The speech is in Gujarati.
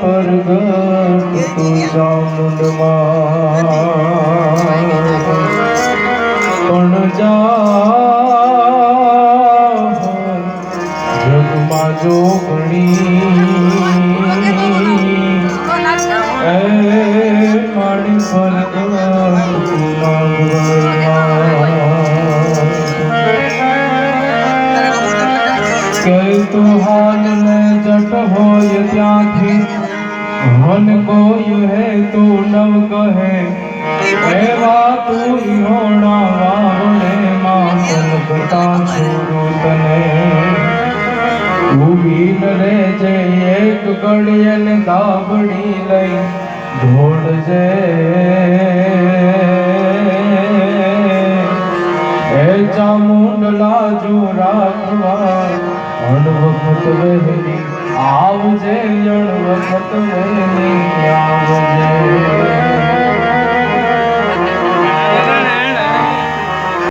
પરગટ જામુંડમાં પણ જા જગમાં જોગણી એ મારી પરગટ કે તું હાલ લે મન કોઈ હે તો નવ કહે એવા તું ઈહોણા વાવણે માં કલકતા છોડો તને ઊભી ન રહેજે એક ઘડીએ ને દાબડી લઈ ઢોળજે હે ચામુંડલા જો રાખવા અણ વખત વહેલી આવજે અણ Thank you.